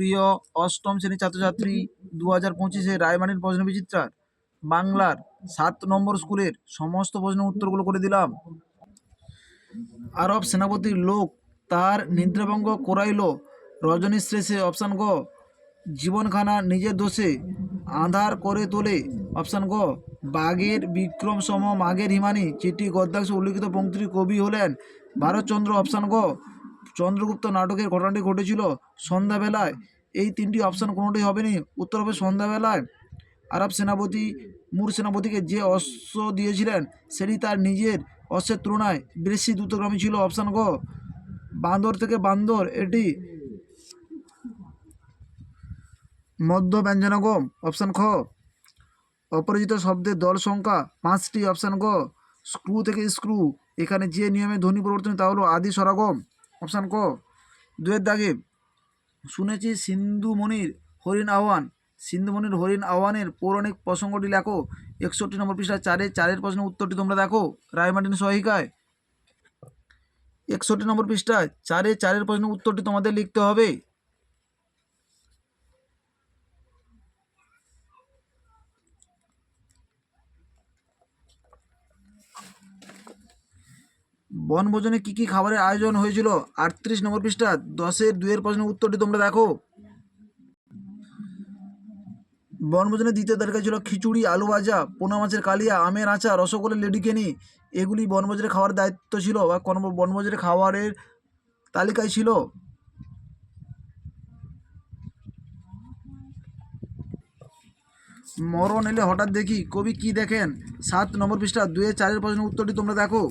প্রিয় অষ্টম শ্রেণির ছাত্রছাত্রী দু হাজার পঁচিশে রায়মানির প্রশ্ন বিচিত্রার বাংলার সাত নম্বর স্কুলের সমস্ত প্রশ্নের উত্তরগুলো করে দিলাম। আরব সেনাপতির লোক, তার নিদ্রাভঙ্গ করাইল, রজনী শ্রেষে অপশান গ, জীবনখানা নিজের দোষে, আধার করে তোলে, অপশান গ, বাঘের বিক্রম সম মাঘের হিমানি, চিঠি গদ্যাংশ উল্লিখিত পঙ্ক্তির কবি হলেন ভারতচন্দ্র, অপশান গ চন্দ্রগুপ্ত নাটকের ঘটনাটি ঘটেছিল সন্ধ্যাবেলায়। এই তিনটি অপশান কোনোটাই হবে নি উত্তর হবে সন্ধ্যাবেলায়। আরব সেনাপতি, মুর সেনাপতিকে যে অশ্ব দিয়েছিলেন, সেটি তার নিজের অশ্বের তুলনায় বেশি দ্রুতগ্রামী ছিল। অপশান গ, বান্দর থেকে বান্দর। এটি মধ্য ব্যঞ্জনগম। অপশান খ অপরিচিত শব্দের দল সংখ্যা পাঁচটি। অপশান গ, স্ক্রু থেকে স্ক্রু। এখানে যে নিয়মে ধ্বনি পরিবর্তন তা হলো আদি স্বরাগম অপশান ক। দুয়ের দাগে শুনেছি সিন্ধুমণির হরিণ আহ্বান। সিন্ধুমণির হরিণ আহ্বানের পৌরাণিক প্রসঙ্গটি লেখো। একষট্টি নম্বর পৃষ্ঠা চারে চারের প্রশ্নের উত্তরটি তোমরা দেখো। রায়মার্টিন সহিকায়। একষট্টি নম্বর পৃষ্ঠায় চারে চারের প্রশ্নের উত্তরটি তোমাদের লিখতে হবে। বনভোজনে কী কী খাবারের আয়োজন হয়েছিল? আটত্রিশ নম্বর পৃষ্ঠা, দশের দুয়ের প্রশ্নের উত্তরটি তোমরা দেখো। বনভোজনের দ্বিতীয় তালিকা ছিল খিচুড়ি, আলু ভাজা, পোনা মাছের কালিয়া, আমের আচার, রসগোল্লা, লেডিকেনি। এগুলি বনভোজনে খাওয়ার দায়িত্ব ছিল বা কোন বনভোজনে খাবারের তালিকায় ছিল। মরণ এলে হঠাৎ দেখি কবি কি দেখেন? সাত নম্বর পৃষ্ঠা দুয়ে চারের প্রশ্নের উত্তরটি তোমরা দেখো।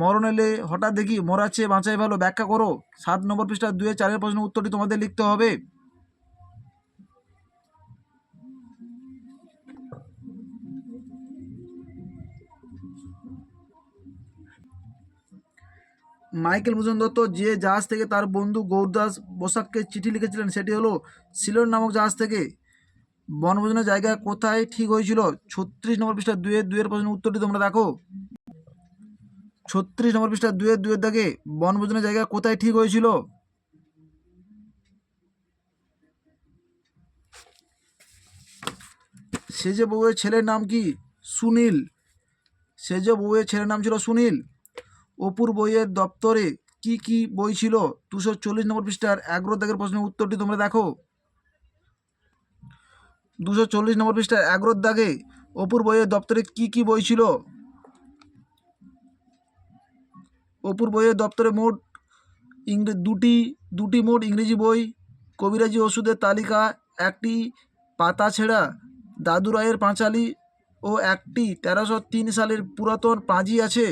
মরণ এলে হঠাৎ দেখি মরার চেয়ে বাঁচাই ভালো। ব্যাখ্যা করো। সাত নম্বর পৃষ্ঠা দুয়ে চারের প্রশ্নের উত্তরটি তোমাদের লিখতে হবে। মাইকেল ভূষণ দত্ত, যে জাহাজ থেকে তার বন্ধু গৌরদাস বসাককে চিঠি লিখেছিলেন, সেটি হলো সিলন নামক জাহাজ থেকে। বনভোজনের জায়গা কোথায় ঠিক হয়েছিল? ছত্রিশ নম্বর পৃষ্ঠা দুয়ের দুয়ের প্রশ্নের উত্তরটি তোমরা দেখো। ছত্রিশ নম্বর পৃষ্ঠা দুয়ের দুয়ের দাগে বনভোজনের জায়গা কোথায় ঠিক হয়েছিল? সেজ বউয়ের ছেলের নাম কি? সুনীল। সেজ বউয়ের ছেলের নাম ছিল সুনীল। অপুর বইয়ের দপ্তরে কি কি বই ছিল? দুশো চল্লিশ নম্বর পৃষ্ঠার এগারো দাগের প্রশ্নের উত্তরটি তোমরা দেখো। দুশো চল্লিশ নম্বর পৃষ্ঠার এগারো দাগে অপুর বইয়ের দপ্তরে কি কি বই ছিল? অপুর বইয়ের দপ্তরে মোট ইংরে, দুটি দুটি মোট ইংরেজি বই, কবিরাজি ওষুধের তালিকা, একটি পাতা ছেঁড়া দাদু রায়ের পাঁচালি ও একটি তেরোশো তিন সালের পুরাতন পাঁজি আছে।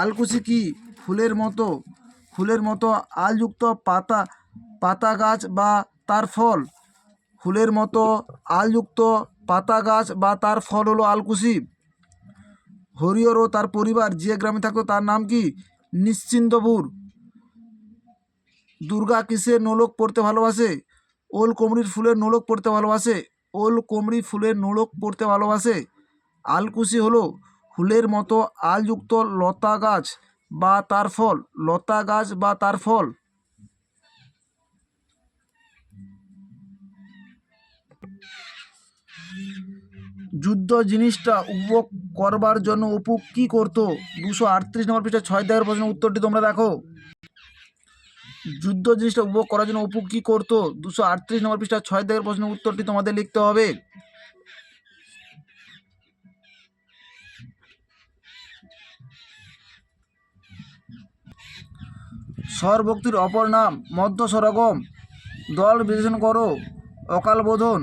আলকুশি কি? ফুলের মতো ফুলের মতো আলযুক্ত পাতা পাতা গাছ বা তার ফল। ফুলের মতো আলযুক্ত পাতা গাছ বা তার ফল হলো আলকুশি হরিহর ও তার পরিবার যে গ্রামে থাকতো তার নাম কি? নিশ্চিন্দপুর। দুর্গা কিসের নোলক পড়তে ভালোবাসে? ওল কোমড়ির ফুলের নোলক পড়তে ভালোবাসে? ওল কোমড়ি ফুলের নোলক পড়তে ভালোবাসে? আলকুশি হলো ফুলের মতো আলযুক্ত লতা গাছ বা তার ফল। লতা গাছ বা তার ফল। যুদ্ধ জিনিসটা উপভোগ করবার জন্য অপু কি করতো? দুশো আটত্রিশ নম্বর পৃষ্ঠা ছয় দেওয়ার প্রশ্নের উত্তরটি তোমরা দেখো। যুদ্ধ জিনিসটা উপভোগ করার জন্য অপু কি করতো? দুশো আটত্রিশ নম্বর পৃষ্ঠা ছয় দেওয়ার প্রশ্নের উত্তরটি তোমাদের লিখতে হবে। স্বরভক্তির অপর নাম মধ্য সরগম। দল বিশ্লেষণ করো। অকাল বোধন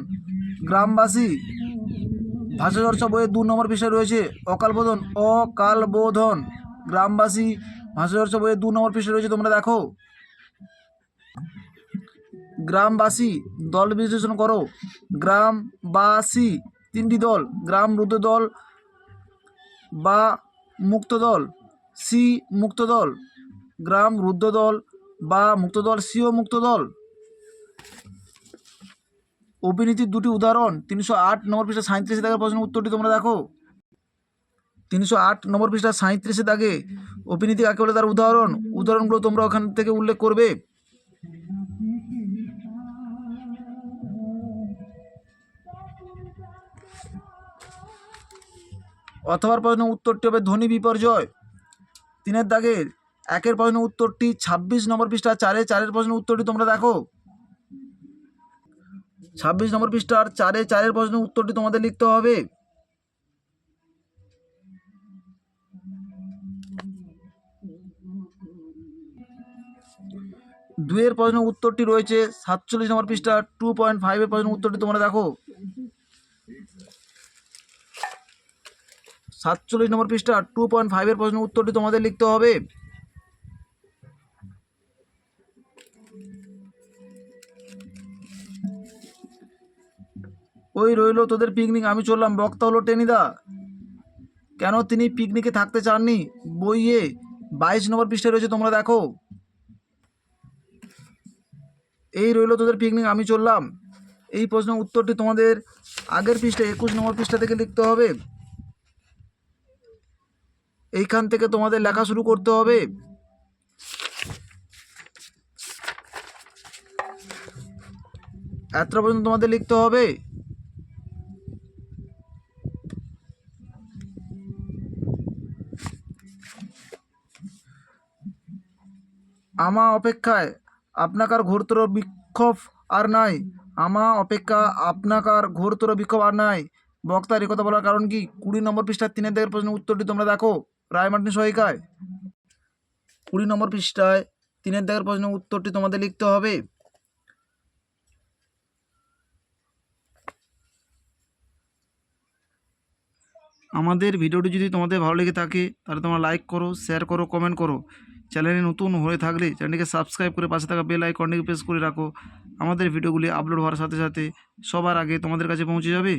গ্রামবাসী। ভাষা চর্চা বইয়ের দু নম্বর পৃষ্ঠায় রয়েছে অকালবোধন। অকালবোধন। গ্রামবাসী ভাষা চর্চা বইয়ের দু নম্বর পৃষ্ঠায় রয়েছে, তোমরা দেখো। গ্রামবাসী, দল বিশ্লেষণ করো। গ্রামবাসী, তিনটি দল, গ্রাম রুদ্র দল বা মুক্ত দল, সি মুক্ত দল, গ্রাম রুদ্র দল বা মুক্ত দল, সিও মুক্ত দল। অভিনীতির দুটি উদাহরণ, তিনশো আট নম্বর পৃষ্ঠা সাঁত্রিশ দাগের প্রশ্নের উত্তরটি তোমরা দেখো। তিনশো আট নম্বর পৃষ্ঠা সাঁত্রিশে দাগে অভিনীতি কাকে বলে তার উদাহরণ? উদাহরণগুলো তোমরা ওখান থেকে উল্লেখ করবে। অথবা প্রশ্নের উত্তরটি হবে ধ্বনি বিপর্যয়। তিনের দাগের একের প্রশ্নের উত্তরটি ছাব্বিশ নম্বর পৃষ্ঠা চারে, চারের প্রশ্নের উত্তরটি তোমরা দেখো। ছাব্বিশ নম্বর পৃষ্ঠার চারে চারের প্রশ্নের উত্তরটি তোমাদের লিখতে হবে। দুইয়ের প্রশ্নের উত্তরটি রয়েছে সাতচল্লিশ নম্বর পৃষ্ঠা টু পয়েন্ট ফাইভের প্রশ্নের উত্তরটি তোমরা দেখো। সাতচল্লিশ নম্বর পৃষ্ঠা টু পয়েন্ট ফাইভের প্রশ্নের উত্তরটি তোমাদের লিখতে হবে। ওই রইল তোদের পিকনিক আমি চললাম। বক্তা হলো টেনিদা। কেন তিনি পিকনিকে থাকতে চাননি? বইয়ে বাইশ নম্বর পৃষ্ঠায় রয়েছে, তোমরা দেখো। এই রইল তোদের পিকনিক আমি চললাম। এই প্রশ্নের উত্তরটি তোমাদের আগের পৃষ্ঠা, একুশ নম্বর পৃষ্ঠা থেকে লিখতে হবে। এইখান থেকে তোমাদের লেখা শুরু করতে হবে। এত পর্যন্ত তোমাদের লিখতে হবে। আমা অপেক্ষায়, আপনাকার ঘোরতর বিক্ষোভ আর নাই। আমা অপেক্ষা, আপনাকার ঘোরতর বিক্ষোভ আর নাই। বক্তার একথা বলার কারণ কি? কুড়ি নম্বর পৃষ্ঠার তিনের দিকের প্রশ্নের উত্তরটি তোমরা দেখো, রায় মার্টিন সহায়িকায় কুড়ি নম্বর পৃষ্ঠায় তিনের দিকের প্রশ্নের উত্তরটি তোমাদের লিখতে হবে। আমাদের ভিডিওটি যদি তোমাদের ভালো লেগে থাকে, তাহলে তোমরা লাইক করো শেয়ার করো কমেন্ট করো। চ্যানেলে নতুন হয়ে থাকলে চ্যানেলটিকে সাবস্ক্রাইব করে পাশে থাকা বেল আইকনটিকে প্রেস করে রাখো। আমাদের ভিডিওগুলি আপলোড হওয়ার সাথে সাথে সবার আগে তোমাদের কাছে পৌঁছে যাবে।